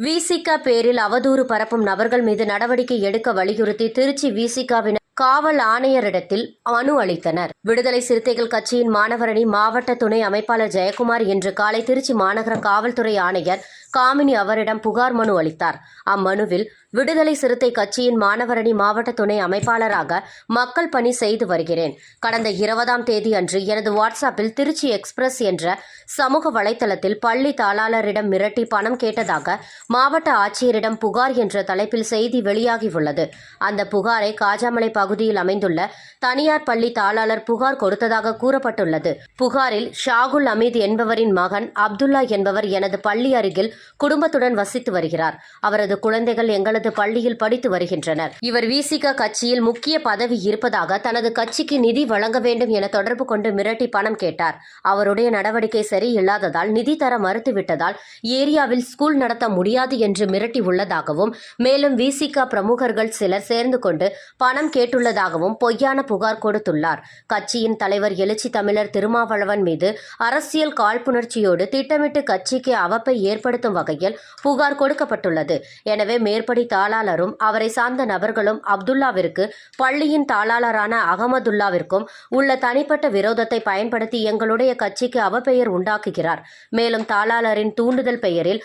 விசிகா பேரில் அவதூறு பரப்பும் நபர்கள் மீது நடவடிக்கை எடுக்க வலியுறுத்தி திருச்சி விசிகாவினர் காவல் ஆணையரிடத்தில் மனு அளித்தனர். விடுதலை சிறுத்தைகள் கட்சியின் மாணவரணி மாவட்ட துணை அமைப்பாளர் ஜெயக்குமார் இன்று காலை திருச்சி மாநகர காவல்துறை ஆணையர் காமினி அவரிடம் புகார் மனு அளித்தார். அம்மனுவில் விடுதலை சிறுத்தை கட்சியின் மாணவரணி மாவட்ட துணை அமைப்பாளராக மக்கள் பணி செய்து வருகிறேன். கடந்த இருபதாம் தேதி அன்று எனது வாட்ஸ்அப்பில் திருச்சி எக்ஸ்பிரஸ் என்ற சமூக வலைதளத்தில் பள்ளி தாளாளரிடம் மிரட்டி பணம் கேட்டதாக மாவட்ட ஆட்சியரிடம் புகார் என்ற தலைப்பில் செய்தி வெளியாகியுள்ளது. அந்த புகாரை காஜாமலை பகுதியில் அமைந்துள்ள தனியார் பள்ளி தாளாளர் புகார் கொடுத்ததாக கூறப்பட்டுள்ளது. புகாரில் ஷாகுல் அமீத் என்பவரின் மகன் அப்துல்லா என்பவர் எனது பள்ளி அருகில் குடும்பத்துடன் வசித்து வருகிறார். அவரது குழந்தைகள் எங்களது பள்ளியில் படித்து வருகின்றனர். இவர் விசிக கட்சியில் முக்கிய பதவி இருப்பதாக தனது கட்சிக்கு நிதி வழங்க வேண்டும் என தொடர்பு கொண்டு மிரட்டி பணம் கேட்டார். அவருடைய நடவடிக்கை சரியில்லாததால் நிதி தர மறுத்துவிட்டதால் ஏரியாவில் ஸ்கூல் நடத்த முடியாது என்று மிரட்டி உள்ளதாகவும் மேலும் விசிக பிரமுகர்கள் சிலர் சேர்ந்து கொண்டு பணம் கேட்டுள்ளதாகவும் பொய்யான புகார் கொடுத்துள்ளார். கட்சியின் தலைவர் எழுச்சி தமிழர் திருமாவளவன் மீது அரசியல் காழ்ப்புணர்ச்சியோடு திட்டமிட்டு கட்சிக்கு அவப்பை ஏற்படுத்த ஏற்படுத்தும் வகையில் புகார் கொடுக்கப்பட்டுள்ளது. எனவே மேற்படி தாளாளரும் அவரை சார்ந்த நபர்களும் அப்துல்லாவிற்கு பள்ளியின் தாளாளரான அகமதுல்லாவிற்கும் உள்ள தனிப்பட்ட விரோதத்தை பயன்படுத்தி எங்களுடைய கட்சிக்கு அவப்பெயர் உண்டாக்குகிறார். மேலும் தாளாளரின் தூண்டுதல் பெயரில்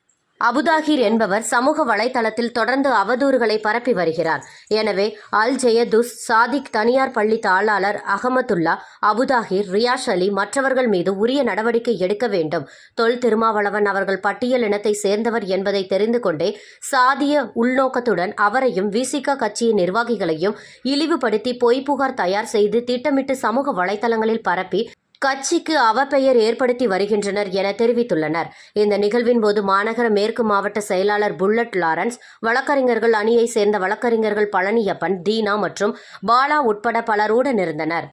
அபுதாகிர் என்பவர் சமூக வலைதளத்தில் தொடர்ந்து அவதூறுகளை பரப்பி வருகிறார். எனவே அல் ஜெயதுஸ் சாதிக் தனியார் பள்ளி தாளாளர் அகமதுல்லா அபுதாகிர் ரியாஷ் அலி மற்றவர்கள் மீது உரிய நடவடிக்கை எடுக்க வேண்டும். தொல் திருமாவளவன் அவர்கள் பட்டியல் இனத்தை சேர்ந்தவர் என்பதை தெரிந்து கொண்டே சாதிய உள்நோக்கத்துடன் அவரையும் விசிக கட்சியின் நிர்வாகிகளையும் இழிவுபடுத்தி பொய் புகார் தயார் செய்து திட்டமிட்டு சமூக வலைதளங்களில் பரப்பி கட்சிக்கு அவப்பெயர் ஏற்படுத்தி வருகின்றனர் என தெரிவித்துள்ளனர். இந்த நிகழ்வின் போது மாநகர மேற்கு மாவட்ட செயலாளர் புல்லட் லாரன்ஸ் வழக்கறிஞர்கள் அணியை சேர்ந்த வழக்கறிஞர்கள் பழனியப்பன் தீனா மற்றும் பாலா உட்பட பலருடன் இருந்தனர்